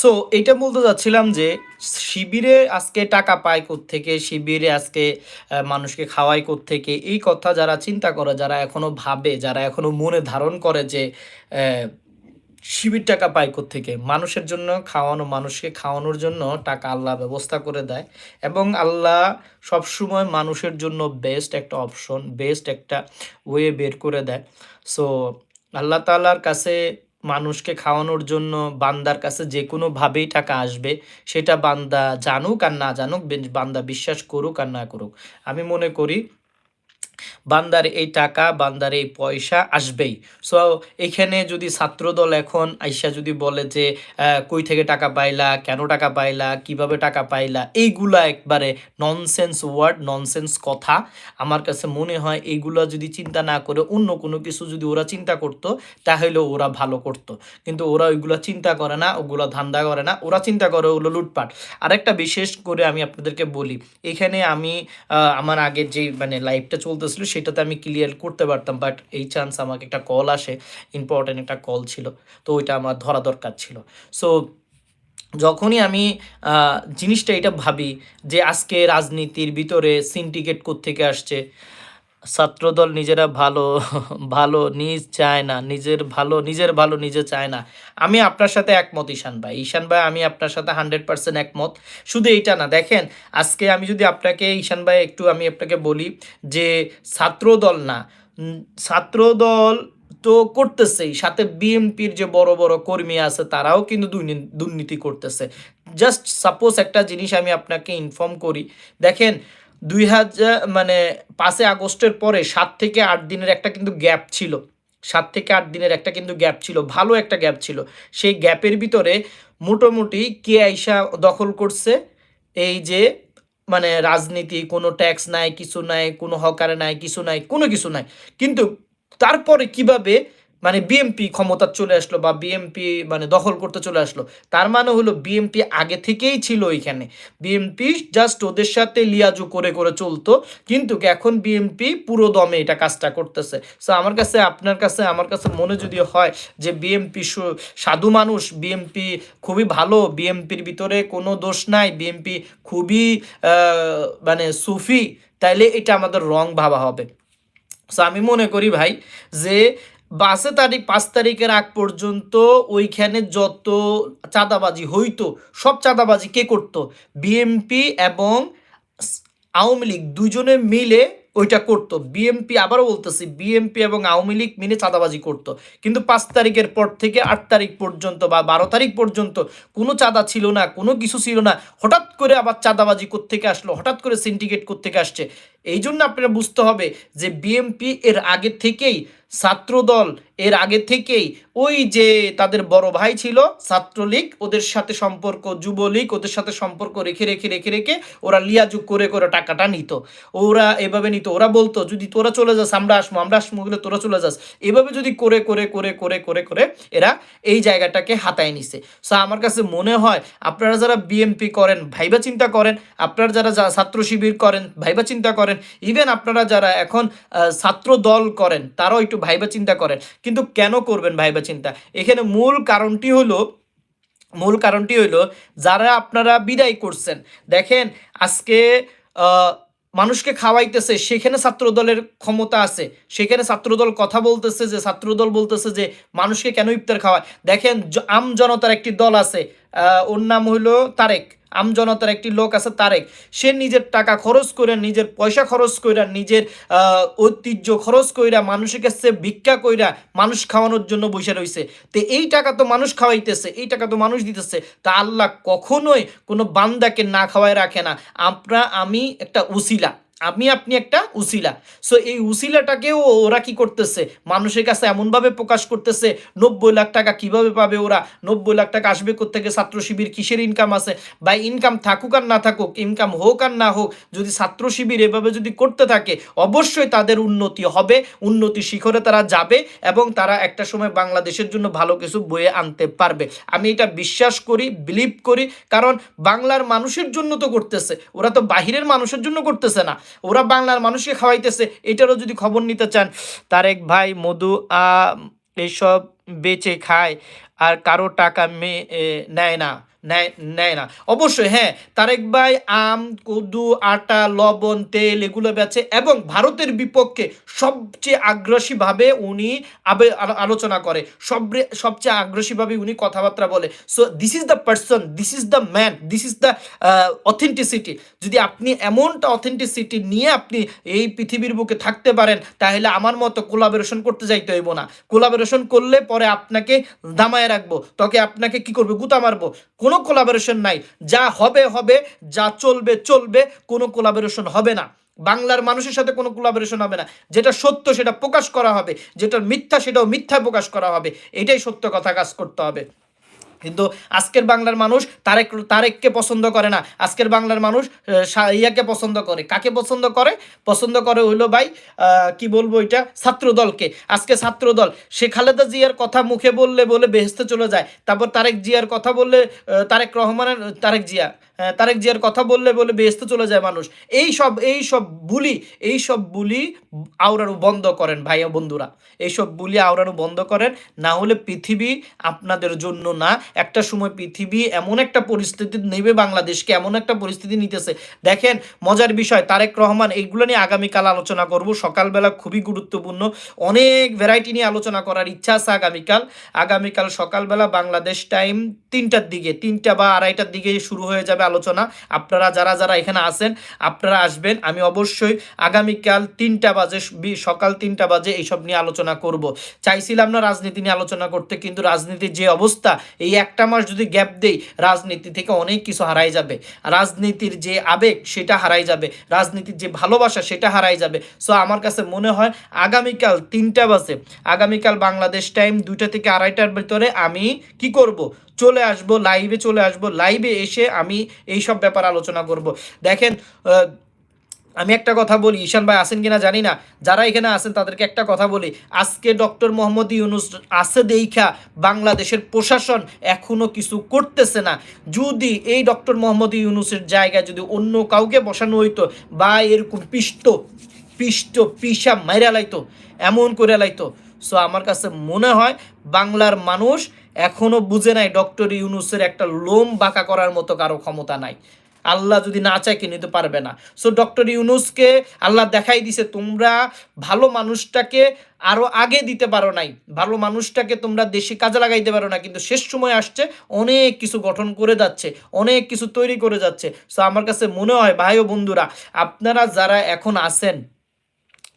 So এইটা বলতে চাচ্ছিলাম যে, শিবিরে আজকে টাকা পায় থেকে শিবিরে আজকে মানুষকে খাওয়ায় থেকে এই কথা যারা চিন্তা করে, যারা এখনও ভাবে, যারা এখনও মনে ধারণ করে যে শিবির টাকা পায় থেকে মানুষের জন্য খাওয়ানো, মানুষকে খাওয়ানোর জন্য টাকা আল্লাহ ব্যবস্থা করে দেয় এবং আল্লাহ সবসময় মানুষের জন্য বেস্ট একটা অপশন বেস্ট একটা ওয়ে বের করে দেয়। সো আল্লাহ তাআলার কাছে মানুষকে খাওয়ানোর জন্য বান্দার কাছে যে কোনোভাবেই টাকা আসবে, সেটা বান্দা জানুক আর না জানুক বান্দা বিশ্বাস করুক আর না করুক। আমি মনে করি বান্দার এই টাকা, বান্দার এই পয়সা আসবেই। সো এখানে যদি ছাত্রদল এখন আইসা যদি বলে যে কই থেকে টাকা পাইলা, কেন টাকা পাইলা, কীভাবে টাকা পাইলা, এইগুলা একবারে ননসেন্স ওয়ার্ড ননসেন্স কথা। আমার কাছে মনে হয় এইগুলা যদি চিন্তা না করে অন্য কোনো কিছু যদি ওরা চিন্তা করতো, তাহলে ওরা ভালো করতো। কিন্তু ওরা ওইগুলা চিন্তা করে না, ওগুলো ধান্দা করে না, ওরা চিন্তা করে ওগুলো লুটপাট। আরেকটা বিশেষ করে আমি আপনাদেরকে বলি, এখানে আমি আমার আগের যে মানে লাইভটা চলতেছিল সেটাতে আমি ক্লিয়ার করতে পারতাম বাট এই চান্স আমাকে একটা কল আসে ইম্পর্টেন্ট একটা কল ছিল, তো ওইটা আমার ধরা দরকার ছিল। সো যখনই আমি জিনিসটা এটা ভাবি যে আজকে রাজনীতির ভিতরে সিন্ডিকেট থেকে আসছে ছাত্রদল নিজেরা ভালো ভালো নিজ চায় না, নিজের ভালো নিজের ভালো নিজে চায় না। আমি আপনার সাথে একমত, ঈশান ভাই। ঈশান ভাই, আমি আপনার সাথে হান্ড্রেড পার্সেন্ট একমত। শুধু এইটা না, দেখেন, আজকে আমি যদি আপনাকে, ঈশান ভাই, একটু আমি আপনাকে বলি যে, ছাত্রদল না ছাত্রদল তো করতেছেই। সাথে বিএমপির যে বড় বড় কর্মী আছে, তারাও কিন্তু দুর্নী- দুর্নীতি করতেছে। জাস্ট সাপোজ একটা জিনিস আমি আপনাকে ইনফর্ম করি। দেখেন দুই হাজার মানে পাঁচে আগস্টের পরে সাত থেকে আট দিনের একটা কিন্তু গ্যাপ ছিল। সাত থেকে আট দিনের একটা কিন্তু গ্যাপ ছিল, ভালো একটা গ্যাপ ছিল। সেই গ্যাপের ভিতরে মোটামুটি কে আইসা দখল করছে? এই যে মানে রাজনীতি, কোনো ট্যাক্স নাই, কিছু নাই, কোনো হকারে নাই, কিছু নাই, কোনো কিছু নাই। কিন্তু তারপরে কীভাবে মানে বিএমপি ক্ষমতা চলে আসলো বা বিএমপি মানে দখল করতে চলে আসলো, তার মানে হলো বিএমপি আগে থেকেই ছিল ওইখানে। বিএমপি জাস্ট ওদের সাথে লিয়াজু করে করে চলতো, কিন্তু এখন বিএমপি পুরো দমে এটা কাজটা করতেছে। সো আমার কাছে, আপনার কাছে, আমার কাছে মনে যদি হয় যে বিএমপি সাধু মানুষ বিএমপি খুবই ভালো বিএমপির ভিতরে কোনো দোষ নাই বিএমপি খুবই মানে সুফি, তাইলে এটা আমাদের রং ভাবা হবে। সো আমি মনে করি ভাই যে বাসে তারিখ, পাঁচ তারিখের আগ পর্যন্ত ওইখানে যত চাঁদাবাজি হইতো, সব চাঁদাবাজি কে করতো? বিএমপি এবং আওয়ামী লীগ দুজনে মিলে ওইটা করতো। বিএমপি আবারও বলতেছি, বিএমপি এবং আওয়ামী লীগ মিলে চাঁদাবাজি করতো। কিন্তু পাঁচ তারিখের পর থেকে আট তারিখ পর্যন্ত বা বারো তারিখ পর্যন্ত কোনো চাঁদা ছিল না, কোনো কিছু ছিল না। হঠাৎ করে আবার চাঁদাবাজি থেকে আসলো? হঠাৎ করে সিন্ডিকেট থেকে আসছে? এই জন্য আপনারা বুঝতে হবে যে বিএমপি এর আগে থেকেই ছাত্রদল এর আগে থেকেই ওই যে তাদের বড় ভাই ছিল, ছাত্রলীগ, ওদের সাথে সম্পর্ক, যুবলীগ, ওদের সাথে সম্পর্ক রেখে রেখে রেখে রেখে ওরা লিয়াজুগ করে করে টাকাটা নিত। ওরা এভাবে নিত। ওরা বলতো, যদি তোরা চলে যাস, আমরা আসব আমরা আসব বলে তোরা চলে যাস। এভাবে যদি করে করে করে করে করে করে এরা এই জায়গাটাকে হাতায় নিছে। সো আমার কাছে মনে হয় আপনারা যারা বিএমপি করেন, ভাইবা চিন্তা করেন, আপনারা যারা ছাত্র শিবির করেন, ভাইবা চিন্তা করেন ইভেন আপনারা যারা এখন ছাত্র দল করেন, তারাও একটু ভাইবা চিন্তা করেন। কিন্তু কেন করবেন ভাইবা চিন্তা? এখানে মূল কারণটি হলো, মূল কারণটি হইল যারা আপনারা বিদায় করছেন। দেখেন, আজকে মানুষকে খাওয়াইতেছে, সেখানে ছাত্রদলের ক্ষমতা আছে। সেখানে ছাত্রদল কথা বলতেছে যে, ছাত্রদল বলতেছে যে, মানুষকে কেন ইফতার খাওয়ায়? দেখেন আম জনতার একটি দল আছে ওর নাম হইল তারেক। আম জনতার একটি লোক আছে তারেক। সে নিজের টাকা খরচ করে নিজের পয়সা খরচ কইরা, নিজের ঐতিহ্য খরচ কইরা, মানুষের কাছে ভিক্ষা কইরা মানুষ খাওয়ানোর জন্য বসে রয়েছে তো এই টাকা তো মানুষ খাওয়াইতেছে, এই টাকা তো মানুষ দিতেছে। তা আল্লাহ কখনোই কোনো বান্দাকে না খাওয়ায় রাখে না। আমরা, আমি একটা উসিলা। আমি আপনি একটা উসিলা। সো এই উসিলাটাকেও ওরা কি করতেছে? মানুষের কাছে এমনভাবে প্রকাশ করতেছে, নব্বই লাখ টাকা কীভাবে পাবে ওরা? নব্বই লাখ টাকা আসবে থেকে ছাত্র শিবির কিসের ইনকাম আছে? বা ইনকাম থাকুক আর না থাকুক ইনকাম হোক আর না হোক, যদি ছাত্র শিবির এভাবে যদি করতে থাকে, অবশ্যই তাদের উন্নতি হবে। উন্নতি শিখরে তারা যাবে এবং তারা একটা সময় বাংলাদেশের জন্য ভালো কিছু বয়ে আনতে পারবে। আমি এটা বিশ্বাস করি বিলিভ করি, কারণ বাংলার মানুষের জন্য তো করতেছে। ওরা তো বাহিরের মানুষের জন্য করতেছে না। ওরা বাংলার মানুষকে খাওয়াইতেছে, এটারও যদি খবর নিতে চান, তারেক ভাই, মধু এইসব বেচে খায় আর কারও টাকা মে নেয় না। নেয় নেয় না। অবশ্যই হ্যাঁ তারেক ভাই, আম, কদু, আটা, লবণ, তেল এগুলো বেচে এবং ভারতের বিপক্ষে সবচেয়ে আগ্রাসীভাবে উনি আলোচনা করে। সব সবচেয়ে আগ্রাসীভাবে উনি কথাবার্তা বলে। So this is the person this is the man this is the authenticity যদি আপনি এমনটা অথেন্টিসিটি নিয়ে আপনি এই পৃথিবীর বুকে থাকতে পারেন, তাহলে আমার মতো কোলাবোরেশন করতে যাইতে হইব না। কোলাবোরেশন করলে পরে আপনাকে দামায় রাখব। তোকে আপনাকে কি করবে? গুতা মারবো। কোনো কোলাবোরেশন নাই। যা হবে হবে, যা চলবে চলবে, কোনো কোলাবোরেশন হবে না। বাংলার মানুষের সাথে কোনো কোলাবোরেশন হবে না। যেটা সত্য সেটা প্রকাশ করা হবে। যেটা মিথ্যা সেটাও মিথ্যা প্রকাশ করা হবে। এটাই সত্য কথা কাজ করতে হবে। কিন্তু আজকের বাংলার মানুষ তারেক, তারেককে পছন্দ করে না। আজকের বাংলার মানুষ ইয়াকে পছন্দ করে। কাকে পছন্দ করে? পছন্দ করে হইল ভাই কি বলব এটা? ছাত্রদলকে। আজকে ছাত্রদল, সে খালেদা জিয়ার কথা মুখে বললে বলে বেহেস্তে চলে যায়। তারপর তারেক জিয়ার কথা বললে তারেক রহমানের, তারেক জিয়া। তারেক জিয়ার কথা বললে বলে ব্যস্ত চলে যায় মানুষ। এই সব এই সব বুলি, এই সব বুলি আওড়ানো বন্ধ করেন ভাই ও বন্ধুরা। এইসব বুলি আওড়ানো বন্ধ করেন, না হলে পৃথিবী আপনাদের জন্য না। একটা সময় পৃথিবী এমন একটা পরিস্থিতি নেবে বাংলাদেশকে, এমন একটা পরিস্থিতি নিতেছে। দেখেন, মজার বিষয়, তারেক রহমান এইগুলো নিয়ে আগামীকাল আলোচনা করব। সকালবেলা খুবই গুরুত্বপূর্ণ। অনেক ভ্যারাইটি নিয়ে আলোচনা করার ইচ্ছা আছে আগামীকাল। আগামীকাল সকালবেলা বাংলাদেশ টাইম তিনটার দিকে, তিনটা বা আড়াইটার দিকে শুরু হয়ে যাবে আলোচনা। আপনারা যারা যারা এখানে আছেন, আপনারা আসবেন। আমি অবশ্যই আগামীকাল তিনটা বাজে সকাল তিনটা বাজে এইসব নিয়ে আলোচনা করব। চাইছিলাম না রাজনীতি নিয়ে আলোচনা করতে, কিন্তু রাজনীতির যে অবস্থা, এই একটা মাস যদি গ্যাপ দেই, রাজনীতি থেকে অনেক কিছু হারাই যাবে। রাজনীতির যে আবেগ, সেটা হারাই যাবে। রাজনীতির যে ভালোবাসা, সেটা হারাই যাবে। সো আমার কাছে মনে হয় আগামীকাল তিনটা বাজে। আগামীকাল বাংলাদেশ টাইম দুইটা থেকে আড়াইটার ভিতরে আমি কি করব? চলে আসব লাইভে চলে আসব লাইভে এসে আমি এই সব ব্যাপার আলোচনা করব। দেখেন আমি একটা কথা বলি, ঈশান ভাই আছেন কিনা জানি না, যারা এখানে আছেন তাদেরকে একটা কথা বলি, আজকে ডক্টর মোহাম্মদ ইউনুস আছে দেইখা, বাংলাদেশের প্রশাসন এখনও কিছু করতেছে না। যদি এই ডক্টর মোহাম্মদ ইউনুসের জায়গায় যদি অন্য কাউকে বসানো হইতো, বা এরকম পিষ্ট পিষ্ট পিসা মাইরা লাইতো, এমন করে লাইতো সো আমার কাছে মনে হয় বাংলার মানুষ এখনও বুঝে নাই ডক্টর ইউনুসের একটা লোম বাঁকা করার মতো কারও ক্ষমতা নাই। আল্লাহ যদি না চায় কে নিতে পারবে না। সো ডক্টর ইউনুসকে আল্লাহ দেখাই দিছে, তোমরা ভালো মানুষটাকে আরও আগে দিতে পারো নাই। ভালো মানুষটাকে তোমরা দেশে কাজে লাগাইতে পারো না। কিন্তু শেষ সময় আসছে, অনেক কিছু গঠন করে যাচ্ছে, অনেক কিছু তৈরি করে যাচ্ছে। সো আমার কাছে মনে হয়, ভাই ও বন্ধুরা, আপনারা যারা এখন আছেন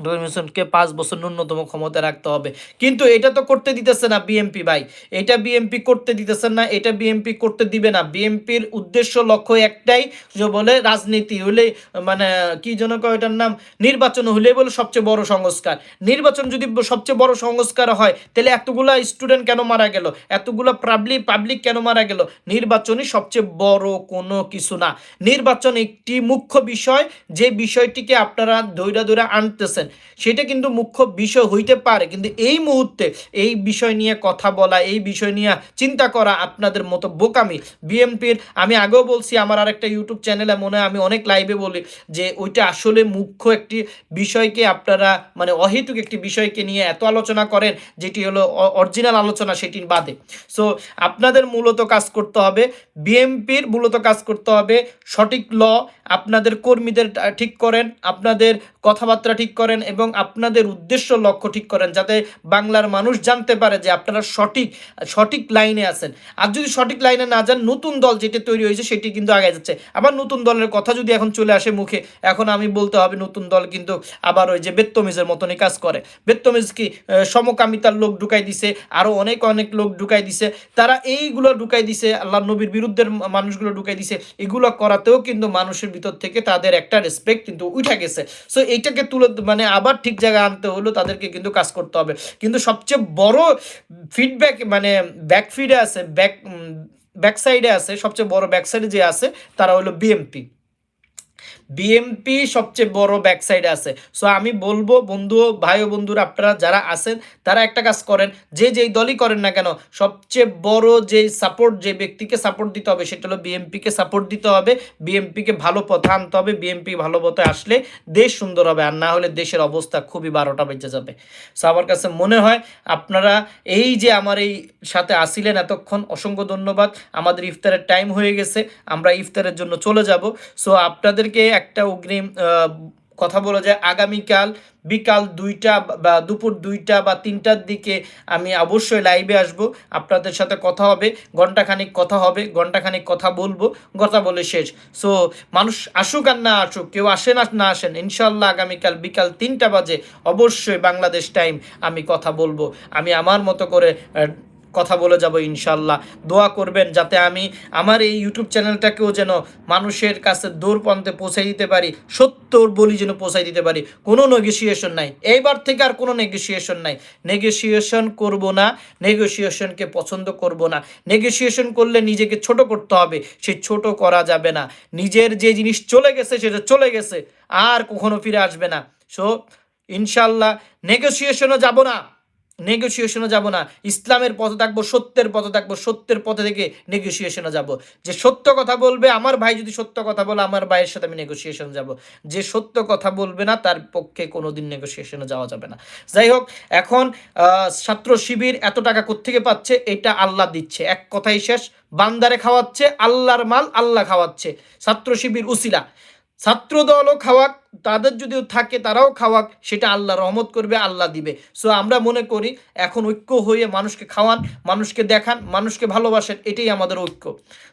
ডক্টর পাঁচ বছর ন্যূনতম ক্ষমতা রাখতে হবে। কিন্তু এটা তো করতে দিতেছে না বিএমপি ভাই। এটা বিএমপি করতে দিতেছে না, এটা বিএমপি করতে দিবে না। বিএমপির উদ্দেশ্য, লক্ষ্য একটাই যে বলে রাজনীতি হলে মানে কি যেন এটার নাম? নির্বাচন হলে বলে সবচেয়ে বড় সংস্কার। নির্বাচন যদি সবচেয়ে বড় সংস্কার হয়, তাহলে এতগুলা স্টুডেন্ট কেন মারা গেল? এতগুলা পাবলিক পাবলিক কেন মারা গেল? নির্বাচনই সবচেয়ে বড় কোনো কিছু না। নির্বাচন একটি মুখ্য বিষয়। যে বিষয়টিকে আপনারা ধৈরা ধৈরা আনতেছেন। সেটা কিন্তু মুখ্য বিষয় হইতে পারে, কিন্তু এই মুহূর্তে এই বিষয় নিয়ে কথা বলা, এই বিষয় নিয়ে চিন্তা করা আপনাদের মতো বোকামি। বিএমপির আমি আগেও বলছি, আমার আরেকটা ইউটিউব চ্যানেলে মনে আমি অনেক লাইভে বলি যে ওইটা আসলে মুখ্য একটি বিষয়কে আপনারা মানে অহেতুক একটি বিষয়কে নিয়ে এত আলোচনা করেন, যেটি হলো অরিজিনাল আলোচনা সেটি বাদে। সো আপনাদের মূলত কাজ করতে হবে বিএমপির মূলত কাজ করতে হবে সঠিক ল, আপনাদের কর্মীদের ঠিক করেন, আপনাদের কথাবার্তা ঠিক করেন এবং আপনাদের উদ্দেশ্য, লক্ষ্য ঠিক করেন যাতে বাংলার মানুষ জানতে পারে যে আপনারা সঠিক সঠিক লাইনে আছেন। আর যদি সঠিক লাইনে না যান, নতুন দল যেটি তৈরি হয়েছে সেটি কিন্তু আগে যাচ্ছে। আবার নতুন দলের কথা যদি এখন চলে আসে মুখে, এখন আমি বলতে হবে নতুন দল কিন্তু আবার ওই যে বেত্তমিজের মতনই কাজ করে। বেত্তমিজ কি সমকামিতার লোক ঢুকাই দিছে আরও অনেক অনেক লোক ঢুকাই দিছে। তারা এইগুলো ঢুকাই দিছে, আল্লাহ নবীর বিরুদ্ধের মানুষগুলো ঢুকাই দিছে। এগুলো করাতেও কিন্তু মানুষের ভিতর থেকে তাদের একটা রেসপেক্ট কিন্তু উঠে গেছে। সো এইটাকে তুলে মানে আবার ঠিক জায়গায় আনতে হলো, তাদেরকে কিন্তু কাজ করতে হবে। কিন্তু সবচেয়ে বড় ফিডব্যাক মানে ব্যাকফিডে আছে ব্যাক ব্যাকসাইডে আছে, সবচেয়ে বড় ব্যাকসাইডে যে আছে, তারা হলো বিএমপি বিএমপি সবচেয়ে বড় ব্যাক সাইডে আছে। সো আমি বলব বন্ধু ভাই ও বন্ধুরা, আপনারা যারা আছেন, তারা একটা কাজ করেন, যে যেই দলই করেন না কেন, সবচেয়ে বড় যে সাপোর্ট যে ব্যক্তিকে সাপোর্ট দিতে হবে, সেটা হলো বিএমপিকে সাপোর্ট দিতে হবে বিএমপিকে ভালো পথে আনতে হবে বিএমপি ভালো পথে আসলে দেশ সুন্দর হবে, আর না হলে দেশের অবস্থা খুবই বারোটা বেঁচে যাবে। সো আমার কাছে মনে হয়, আপনারা এই যে আমার এই সাথে আসিলেন এতক্ষণ। অসংখ্য ধন্যবাদ। আমাদের ইফতারের টাইম হয়ে গেছে। আমরা ইফতারের জন্য চলে যাব। সো আপনাদেরকে একটা অগ্রিম কথা বলা যায়। আগামীকাল বিকাল দুইটা বা দুপুর দুইটা বা তিনটার দিকে আমি অবশ্যই লাইভে আসব। আপনাদের সাথে কথা হবে। ঘন্টাখানিক কথা হবে। ঘন্টাখানিক কথা বলব। কথা বলে শেষ। সো মানুষ আসুক আর না আসুক, কেউ আসেন আর না আসেন ইনশাল্লাহ আগামীকাল বিকাল তিনটা বাজে অবশ্যই বাংলাদেশ টাইম আমি কথা বলব। আমি আমার মতো করে কথা বলে যাব ইনশাল্লাহ দোয়া করবেন যাতে আমি আমার এই ইউটিউব চ্যানেলটাকেও যেন মানুষের কাছে দূরপন্থে পৌঁছাই দিতে পারি সত্যর বলি যেন পৌঁছাই দিতে পারি। কোনো নেগোসিয়েশন নাই। এইবার থেকে আর কোনো নেগোসিয়েশন নাই। নেগোসিয়েশন করব না নেগোসিয়েশনকে পছন্দ করব না। নেগোসিয়েশন করলে নিজেকে ছোট করতে হবে, সে ছোট করা যাবে না। নিজের যে জিনিস চলে গেছে, সেটা চলে গেছে, আর কখনো ফিরে আসবে না। সো ইনশাল্লাহ নেগোসিয়েশনও যাব না। নেগোসিয়েশনে যাব না। ইসলামের পথে থাকব, সত্যের পথে থাকব, সত্যের পথে থেকে নেগোসিয়েশনে যাব। যে সত্য কথা বলবে, আমার ভাই যদি সত্য কথা বলে, আমার ভাইয়ের সাথে আমি নেগোসিয়েশন যাব। যে সত্য কথা বলবে না, তার পক্ষে কোনো দিন নেগোসিয়েশনে যাওয়া যাবে না। যাই হোক, এখন ছাত্র শিবির এত টাকা কোত্থেকে পাচ্ছে, এটা আল্লাহ দিচ্ছে। এক কথাই শেষ, বান্দারে খাওয়াচ্ছে, আল্লাহর মাল আল্লাহ খাওয়াচ্ছে। ছাত্র শিবির উসিলা। ছাত্র দলও খাওয়াক, তাদের যদিও থাকে তারাও খাওয়াক, সেটা আল্লাহ রহমত করবে, আল্লাহ দিবে। সো আমরা মনে করি এখন ঐক্য হয়ে মানুষকে খাওয়ান, মানুষকে দেখান, মানুষকে ভালোবাসেন, এটাই আমাদের ঐক্য।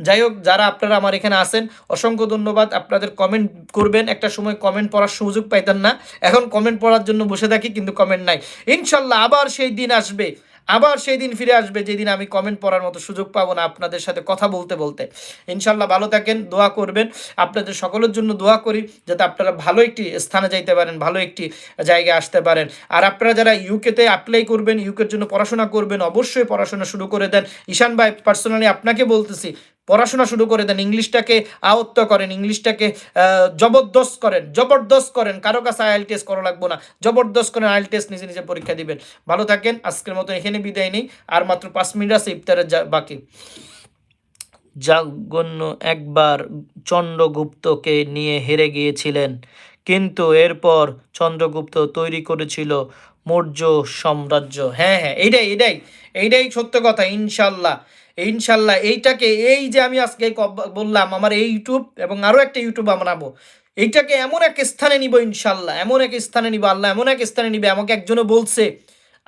যাই হোক, যারা আপনারা আমার এখানে আসেন অসংখ্য ধন্যবাদ। আপনাদের কমেন্ট করবেন, একটা সময় কমেন্ট পড়ার সুযোগ পাইতেন না। এখন কমেন্ট পড়ার জন্য বসে থাকি, কিন্তু কমেন্ট নাই। ইনশাল্লাহ আবার সেই দিন আসবে। আবার সেই দিন ফিরে আসবে, যেদিন আমি কমেন্ট পড়ার মতো সুযোগ পাবো না আপনাদের সাথে কথা বলতে বলতে। ইনশাল্লাহ ভালো থাকেন, দোয়া করবেন। আপনাদের সকলের জন্য দোয়া করি, যাতে আপনারা ভালো একটি স্থানে যাইতে পারেন, ভালো একটি জায়গায় আসতে পারেন। আর আপনারা যারা ইউকেতে অ্যাপ্লাই করবেন ইউকের জন্য পড়াশোনা করবেন, অবশ্যই পড়াশোনা শুরু করে দেন। ঈশান ভাই পার্সোনালি আপনাকে বলতেছি পড়াশোনা শুরু করে দেন, ইংলিশটাকে আয়ত্ত করেন, ইংলিশটাকে জবরদস্ত করেন জবরদস্ত করেন। কারও কাছে আইএল টেস্ট করা লাগবো না। জবরদস্ত করেন আইএল টেস্ট নিজে নিজে পরীক্ষা দিবেন। ভালো থাকেন, আজকের মতো এখানে বিদায় নেই। আর মাত্র পাঁচ মিনিট আছে, ইফতারের বাকি। জঘন্য একবার চন্দ্রগুপ্তকে নিয়ে হেরে গিয়েছিলেন। কিন্তু এরপর চন্দ্রগুপ্ত তৈরি করেছিল মৌর্য সাম্রাজ্য। হ্যাঁ হ্যাঁ এইটাই এটাই এইটাই সত্য কথা, ইনশাল্লাহ। ইনশাল্লাহ, এইটাকে, এই যে আমি আজকে বললাম, আমার এই ইউটিউব এবং আরও একটা ইউটিউব বানাবো, এইটাকে এমন এক স্থানে নিব ইনশাল্লাহ, এমন এক স্থানে নিব, আল্লাহ এমন এক স্থানে নিবে, আমাকে একজনে বলছে,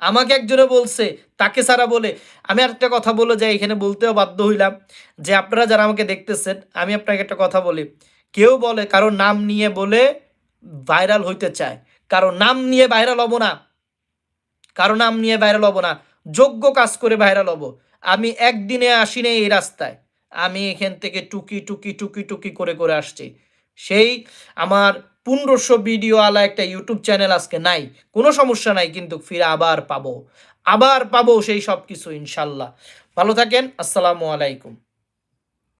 আমাকে একজনে বলছে, তাকে সারা বলে, আমি আর একটা কথা বলে যাই এখানে বলতেও বাধ্য হইলাম যে আপনারা যারা আমাকে দেখতেছেন, আমি আপনাকে একটা কথা বলি, কেউ বলে কারও নাম নিয়ে বলে ভাইরাল হইতে চায়, কারও নাম নিয়ে ভাইরাল হব না, কারও নাম নিয়ে ভাইরাল হব না, যোগ্য কাজ করে ভাইরাল হব আমি একদিনে আসি এই রাস্তায়। আমি এখান থেকে টুকি টুকি টুকি টুকি করে করে আসছি। সেই আমার পনেরোশো ভিডিও আলা একটা ইউটিউব চ্যানেল আজকে নাই। কোনো সমস্যা নাই, কিন্তু ফিরে আবার পাবো। আবার পাবো সেই সব কিছু ইনশাল্লাহ। ভালো থাকেন, আসসালামু আলাইকুম।